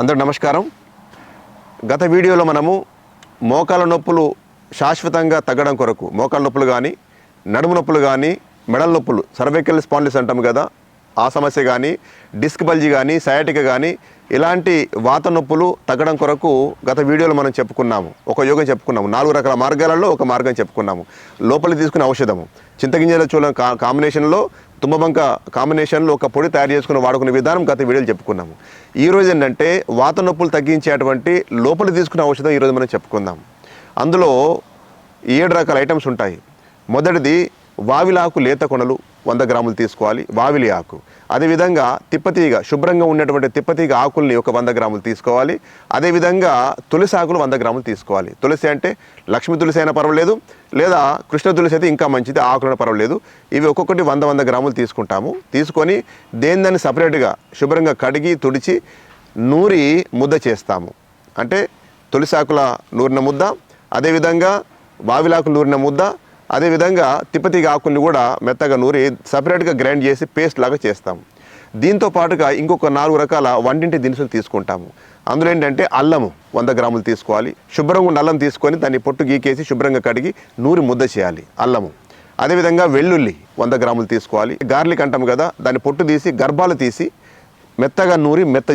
అందరూ నమస్కారం. గత వీడియోలో మనము మోకాల నొప్పులు శాశ్వతంగా తగ్గడం కొరకు మోకాల నొప్పులు కానీ నడుము నొప్పులు కానీ మెడల నొప్పులు సర్వైకల్ స్పాండిస్ అంటాం కదా ఆ సమస్య కానీ డిస్క్ బల్జీ కానీ సయాటిక కానీ ఇలాంటి వాత నొప్పులు తగ్గడం కొరకు గత వీడియోలో మనం చెప్పుకున్నాము. ఒక యోగం చెప్పుకున్నాము. నాలుగు రకాల మార్గాలలో ఒక మార్గం చెప్పుకున్నాము. లోపలి తీసుకునే ఔషధము. చింతగింజల చూల కా కాంబినేషన్లో తుమ్మబంక కాంబినేషన్లో ఒక పొడి తయారు చేసుకుని వాడుకునే విధానం గత వీడియోలు చెప్పుకున్నాము. ఈ రోజు ఏంటంటే వాత నొప్పులు తగ్గించేటువంటి లోపలి తీసుకునే ఔషధం ఈరోజు మనం చెప్పుకుందాం. అందులో ఏడు రకాల ఐటమ్స్ ఉంటాయి. మొదటిది వావిలాకు లేత కొనలు వంద గ్రాములు తీసుకోవాలి. వావిలి ఆకు. అదేవిధంగా తిప్పతీగ శుభ్రంగా ఉన్నటువంటి తిప్పతీగ ఆకుల్ని ఒక వంద గ్రాములు తీసుకోవాలి. అదేవిధంగా తులసి ఆకులు వంద గ్రాములు తీసుకోవాలి. తులసి అంటే లక్ష్మి తులసి అయినా పర్వాలేదు లేదా కృష్ణ తులసి అయితే ఇంకా మంచిది ఆకులైనా పర్వాలేదు. ఇవి ఒక్కొక్కటి వంద వంద గ్రాములు తీసుకుంటాము. తీసుకొని దేని దాన్ని సపరేట్గా శుభ్రంగా కడిగి తుడిచి నూరి ముద్ద చేస్తాము. అంటే తులసాకుల నూరిన ముద్ద అదేవిధంగా వావిలాకు నూరిన ముద్ద అదేవిధంగా తిప్పతీగ ఆకుల్ని కూడా మెత్తగా నూరి సపరేట్గా గ్రైండ్ చేసి పేస్ట్ లాగా చేస్తాము దీంతో పాటుగా ఇంకొక నాలుగు రకాల వంటింటి దినుసులు తీసుకుంటాము. అందులో ఏంటంటే అల్లము వంద గ్రాములు తీసుకోవాలి. శుభ్రంగా ఉన్న అల్లం తీసుకొని దాన్ని పొట్టు గీకేసి శుభ్రంగా కడిగి నూరి ముద్ద చేయాలి అల్లము. అదేవిధంగా వెల్లుల్లి వంద గ్రాములు తీసుకోవాలి. గార్లిక్ అంటాం కదా దాన్ని పొట్టు తీసి గర్భాలు తీసి మెత్తగా నూరి మెత్త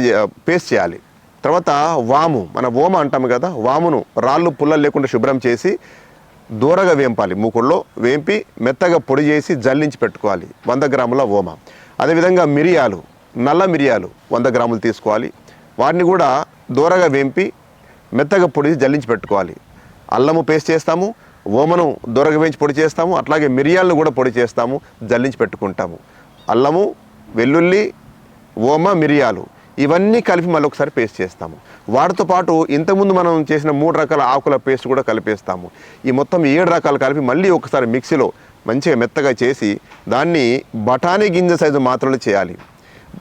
పేస్ట్ చేయాలి. తర్వాత వాము మన ఓమ అంటాము కదా వామును రాళ్ళు పుల్లలు లేకుండా శుభ్రం చేసి దూరగా వేంపాలి. మూకుడులో వేంపి మెత్తగా పొడి చేసి జల్లించి పెట్టుకోవాలి. వంద గ్రాముల ఓమ. అదేవిధంగా మిరియాలు నల్ల మిరియాలు వంద గ్రాములు తీసుకోవాలి. వాటిని కూడా దూరగా వేంపి మెత్తగా పొడి జల్లించి పెట్టుకోవాలి. అల్లము పేస్ట్ చేస్తాము ఓమను దూరగా వేయించి పొడి చేస్తాము అట్లాగే మిరియాలను కూడా పొడి చేస్తాము జల్లించి పెట్టుకుంటాము. అల్లము వెల్లుల్లి ఓమ మిరియాలు. ఇవన్నీ కలిపి మళ్ళీ ఒకసారి పేస్ట్ చేస్తాము. వాటితో పాటు ఇంతకుముందు మనం చేసిన మూడు రకాల ఆకుల పేస్ట్ కూడా కలిపేస్తాము. ఈ మొత్తం ఏడు రకాలు కలిపి మళ్ళీ ఒకసారి మిక్సీలో మంచిగా మెత్తగా చేసి దాన్ని బఠానీ గింజ సైజు మాత్రలు చేయాలి.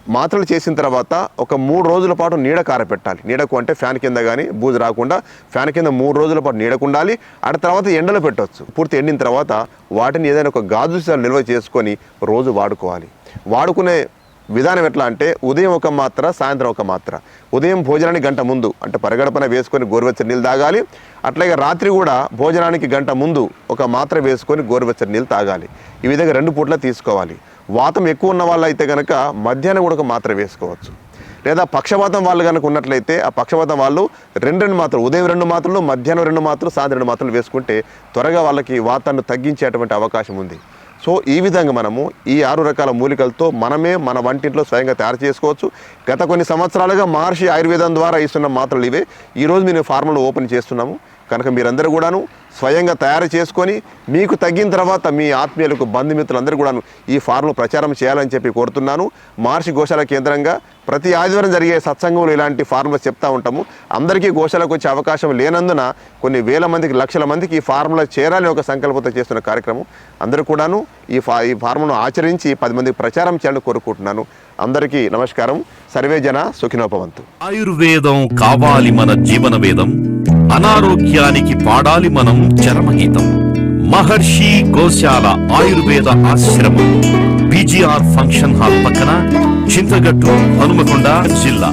మాత్రలు చేసిన తర్వాత ఒక మూడు రోజుల పాటు నీడ కారపెట్టాలి. నీడకు అంటే ఫ్యాన్ కింద కానీ బూజు రాకుండా ఫ్యాన్ కింద మూడు రోజుల పాటు నీడకు ఉండాలి. ఆ తర్వాత ఎండలో పెట్టవచ్చు పూర్తి ఎండిన తర్వాత వాటిని ఏదైనా ఒక గాజు నిల్వ చేసుకొని రోజు వాడుకోవాలి. వాడుకునే విధానం ఎట్లా అంటే ఉదయం ఒక మాత్ర సాయంత్రం ఒక మాత్ర. ఉదయం భోజనానికి గంట ముందు అంటే పరిగడపన వేసుకొని గోరువెచ్చని నీళ్ళు తాగాలి. అట్లాగే రాత్రి కూడా భోజనానికి గంట ముందు ఒక మాత్ర వేసుకొని గోరువెచ్చని నీళ్ళు తాగాలి. ఈ విధంగా రెండు పూట్ల తీసుకోవాలి. వాతం ఎక్కువ ఉన్న వాళ్ళు అయితే కనుక మధ్యాహ్నం కూడా ఒక మాత్ర వేసుకోవచ్చు. లేదా పక్షవాతం వాళ్ళు కనుక ఉన్నట్లయితే ఆ పక్షవాతం వాళ్ళు రెండు రెండు మాత్రలు ఉదయం రెండు మాత్రలు మధ్యాహ్నం రెండు మాత్రలు సాయంత్రం రెండు మాత్రలు వేసుకుంటే త్వరగా వాళ్ళకి వాతాన్ని తగ్గించేటువంటి అవకాశం ఉంది. సో ఈ విధంగా మనము ఈ ఆరు రకాల మూలికలతో మనమే మన వంటింట్లో స్వయంగా తయారు చేసుకోవచ్చు. గత కొన్ని సంవత్సరాలుగా మహర్షి ఆయుర్వేదం ద్వారా ఇస్తున్న మాత్రలు ఇవే. ఈరోజు మేము ఫార్ములు ఓపెన్ చేస్తున్నాము. కనుక మీరందరూ కూడాను స్వయంగా తయారు చేసుకొని మీకు తగ్గిన తర్వాత మీ ఆత్మీయులకు బంధుమిత్రులందరూ కూడాను ఈ ఫార్ములు ప్రచారం చేయాలని చెప్పి కోరుతున్నాను. మహర్షి గోశాల కేంద్రంగా ప్రతి ఆదివారం జరిగే సత్సంగంలో ఇలాంటి ఫార్ములా చెప్తా ఉంటాము. అందరికీ గోశాలకు వచ్చే అవకాశం లేనందున కొన్ని వేల మందికి లక్షల మందికి ఈ ఫార్ములా చేరాలని ఒక సంకల్పంతో చేస్తున్న కార్యక్రమం. అందరూ కూడాను ఈ ఫా ఈ ఫార్మును ఆచరించి పది మందికి ప్రచారం చేయాలని కోరుకుంటున్నాను. అందరికీ నమస్కారం. సర్వే జన సుఖినోపవంతు ఆయుర్వేదం కావాలి మన జీవన వేదం. అనారోగ్యానికి పాడాలి మనం చరమగీతం. మహర్షి గోశాల ఆయుర్వేద ఆశ్రమం. బీజీఆర్ ఫంక్షన్ హాల్ పక్కన చింతగట్టు హనుమకొండ జిల్లా